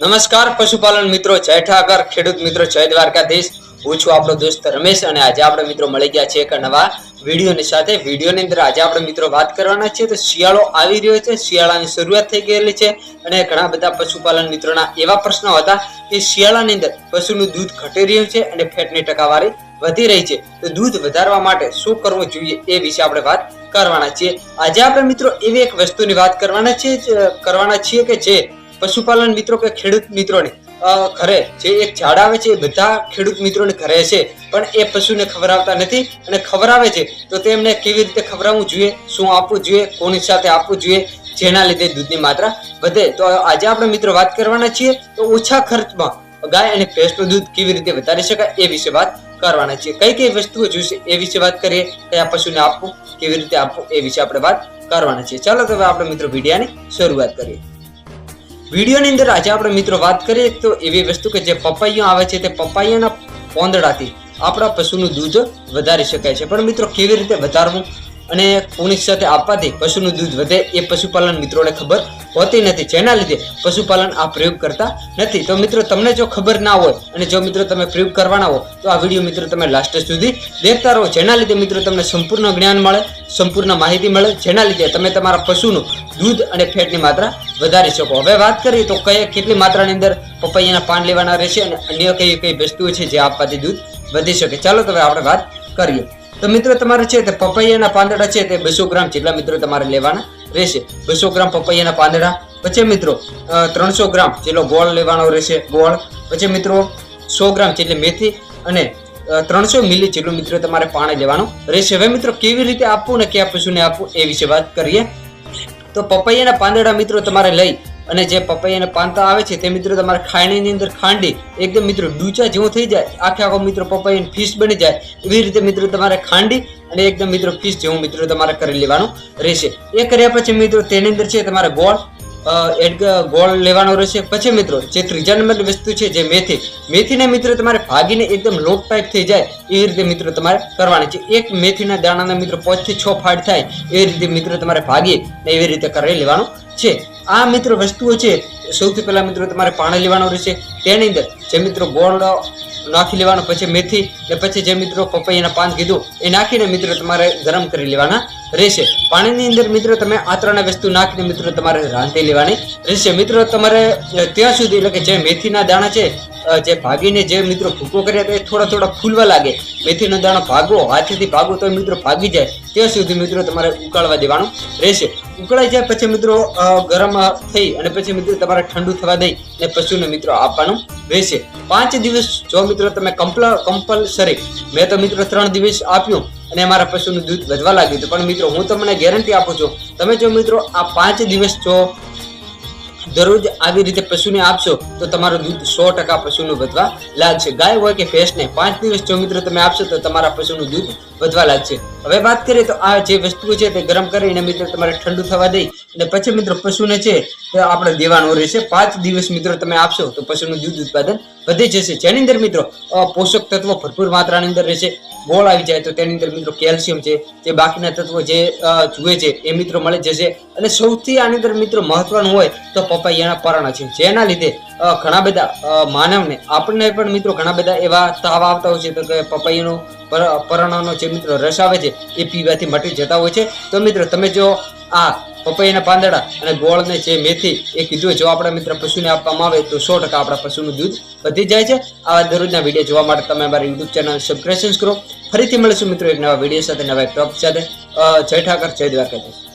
નમસ્કાર, પશુપાલન મિત્રો, જય ઠાકર, ખેડૂત મિત્રો, જય દ્વારકાધીશ. હું છું આપણો દોસ્ત રમેશ અને આજે આપણે મિત્રો મળી ગયા છે એક નવા વિડીયોની સાથે. વિડીયોની અંદર આજે આપણે મિત્રો વાત કરવાના છીએ તો શિયાળો આવી રહ્યો છે, શિયાળાની શરૂઆત થઈ ગયેલી છે અને ઘણા બધા પશુપાલન મિત્રોના એવા પ્રશ્નો હતા કે શિયાળાની અંદર પશુનું દૂધ ઘટી રહ્યું છે અને ફેટની ટકાવારી વધી રહી છે. તો દૂધ વધારવા માટે શું કરવું જોઈએ એ વિશે આપણે વાત કરવાના છીએ. આજે આપણે મિત્રો એવી એક વસ્તુની વાત કરવાના છીએ કરવાના છીએ કે જે પશુપાલન મિત્રો કે ખેડૂત મિત્રોને? ઘરે જે એક ઝાડ આવે છે એ બધા ખેડૂત મિત્રોને ઘરે છે, પણ એ પશુને ખવડાવતા નથી અને ખવડાવે છે, તો તેમને કેવી રીતે ખવડાવવું જોઈએ, શું આપવું જોઈએ, કોની સાથે આપવું જોઈએ, જેના લીધે દૂધની માત્રા વધે? તો આજે આપણે મિત્રો વાત કરવાના છીએ, તો ઓછા ખર્ચમાં ગાય અને ભેંસનું દૂધ કેવી રીતે વધારી શકાય એ વિશે વાત કરવાના છીએ. કઈ કઈ વસ્તુઓ જોઈશે એ વિશે વાત કરીએ, કયા પશુને આપવું, કેવી રીતે આપવું એ વિશે આપણે વાત કરવાના છીએ. ચાલો તો હવે આપણે મિત્રો વિડીયાની શરૂઆત કરીએ. વિડીયોની અંદર આજે આપણે મિત્રો વાત કરીએ તો એવી વસ્તુ કે જે પપૈયા આવે છે તે પપૈયાના પોંદડાથી આપણા પશુનું દૂધ વધારી શકાય છે. પણ મિત્રો કેવી રીતે વધારવું? અને કોની સાથે આપવાથી પશુનું દૂધ વધે એ પશુપાલન મિત્રોને ખબર હોતી નથી. જેના લીધે પશુપાલન આ પ્રયોગ કરતા નથી. તો મિત્રો, તમને જો ખબર ના હોય અને જો મિત્રો તમે પ્રયોગ કરવાના હો, તો આ વીડિયો મિત્રો તમે લાસ્ટ સુધી દેખતા રહો. જેના લીધે મિત્રો તમને સંપૂર્ણ જ્ઞાન મળે, સંપૂર્ણ માહિતી મળે, જેના લીધે તમે તમારા પશુનું દૂધ અને ફેટની માત્રા વધારી શકો. હવે વાત કરીએ તો કઈ કેટલી માત્રાની અંદર પપૈયાના પાન લેવાના રહેશે અને અન્ય કઈ કઈ વસ્તુઓ છે જે આપવાથી દૂધ વધી શકે. ચાલો તો હવે આપણે વાત કરીએ. તો મિત્રો તમારે છે તે પપૈયાના પાંદડા છે તે બસો ગ્રામ જેટલા મિત્રો તમારે લેવાના રહેશે. બસો ગ્રામ પપૈયાના પાંદડા. પછી મિત્રો ત્રણસો ગ્રામ જેટલો ગોળ લેવાનો રહેશે, ગોળ. પછી મિત્રો, સો ગ્રામ જેટલી મેથી અને ત્રણસો મિલી જેટલું મિત્રો તમારે પાણી લેવાનું રહેશે. હવે મિત્રો, કેવી રીતે આપવું ને ક્યાં પશુને આપવું એ વિશે વાત કરીએ. તો પપૈયાના પાંદડા મિત્રો તમારે લઈ અને જે પપૈયાના પાંતા આવે છે, તે મિત્રો તમારે ખાણીની અંદર ખાંડી, એકદમ મિત્રો ડૂચા જેવો થઈ જાય. આખે આખો મિત્રો પપૈયાની ફીસ બની જાય. એવી રીતે મિત્રો તમારે ખાંડી અને એકદમ મિત્રો ફીસ જેવું મિત્રો તમારે કરી લેવાનું રહેશે. એ કર્યા પછી મિત્રો તેની અંદર છે તમારે ગોળ એડ, ગોળ લેવાનો રહેશે. પછી મિત્રો જે ત્રીજા નંબરની વસ્તુ છે જે મેથી, મેથીને મિત્રો તમારે ભાગીને એકદમ લોટ ટાઈપ થઈ જાય. એવી રીતે મિત્રો તમારે કરવાની છે. એક મેથીના દાણાના મિત્રો પાંચથી છ ફાટ થાય. એવી રીતે મિત્રો તમારે ભાગી એવી રીતે કરી લેવાનું છે. આ મિત્રો વસ્તુઓ છે, સૌથી પહેલાં મિત્રો તમારે પાણી લેવાનું રહેશે. તેની અંદર જે મિત્રો ગોળ નાખી લેવાનો, પછી મેથી, ને પછી જે મિત્રો પપૈયાના પાન કીધું, એ નાખીને મિત્રો તમારે ગરમ કરી લેવાના રહેશે. પાણીની અંદર મિત્રો તમે આ ત્રણ વસ્તુ નાખીને મિત્રો તમારે રાંધી લેવાની રહેશે. મિત્રો તમારે ત્યાં સુધી, એટલે કે જે મેથીના દાણા છે જે ભાગીને જે મિત્રો ભૂકો કર્યા હતા એ થોડા થોડા ફૂલવા લાગે. મેથીનો દાણો ભાગો, હાથેથી ભાગો તો મિત્રો ભાગી જાય. ત્યાં સુધી મિત્રો તમારે ઉકાળવા દેવાનું રહેશે. ઉકળાઈ જાય પછી મિત્રો ગરમ થઈ અને પછી મિત્રો તમારે ઠંડુ થવા દઈ ને પશુને મિત્રો આપવાનું રહેશે. પાંચ દિવસ જો મિત્રો તમે કમ્પલ કમ્પલસરી મેં તો મિત્રો ત્રણ દિવસ આપ્યું અને અમારા પશુનું દૂધ વધવા લાગ્યું હતું. પણ મિત્રો હું તમને ગેરંટી આપું છું, તમે જો મિત્રો આ પાંચ દિવસ જો દરરોજ આવી રીતે પશુને આપશો તો તમારું દૂધ સો ટકા પશુનું વધવા લાગશે. ગાય હોય કે ભેંસને પાંચ દિવસ જો મિત્રો તમે આપશો તો તમારા પશુનું દૂધ વધવા લાગશે. હવે વાત કરીએ તો આ જે વસ્તુઓ છે તે ગરમ કરીને મિત્રો તમારે ઠંડુ થવા દઈ અને પછી મિત્રો પશુને છે તે આપણે દેવાનું રહેશે. પાંચ દિવસ મિત્રો તમે આપશો તો પશુનું દૂધ ઉત્પાદન વધી જશે. જેની અંદર મિત્રો પોષક તત્વો ભરપૂર માત્રાની અંદર રહેશે. ગોળ આવી જાય તો તેની અંદર મિત્રો કેલ્શિયમ છે, જે બાકીના તત્વો જે જુએ છે એ મિત્રો મળી જશે. અને સૌથી આની અંદર મિત્રો મહત્વનું હોય તો પપૈયાના પર્ણ છે. જેના લીધે ઘણા બધા માનવને, આપણને પણ મિત્રો ઘણા બધા એવા તાવ આવતા હોય છે, તો કે પપૈયાનો પર- પર્ણનો જે મિત્રો રસ આવે છે, એ પીવાથી મટી જતા હોય છે. તો મિત્રો, તમે જો આ પપૈયાના પાંદડા અને ગોળને જે મેથી એ કીધું જો આપણા મિત્ર પશુને આપવામાં આવે, તો સો ટકા આપણા પશુનું દૂધ વધી જાય છે. આવા દરરોજના વીડિયો જોવા માટે તમે અમારી યુટ્યુબ ચેનલ સબસ્ક્રિપ્શન કરો. ફરીથી મળીશું મિત્રો એક નવા વીડિયો સાથે, નવા ટોપ સાથે. જય ઠાકર, જય દ્વારકાધીશ.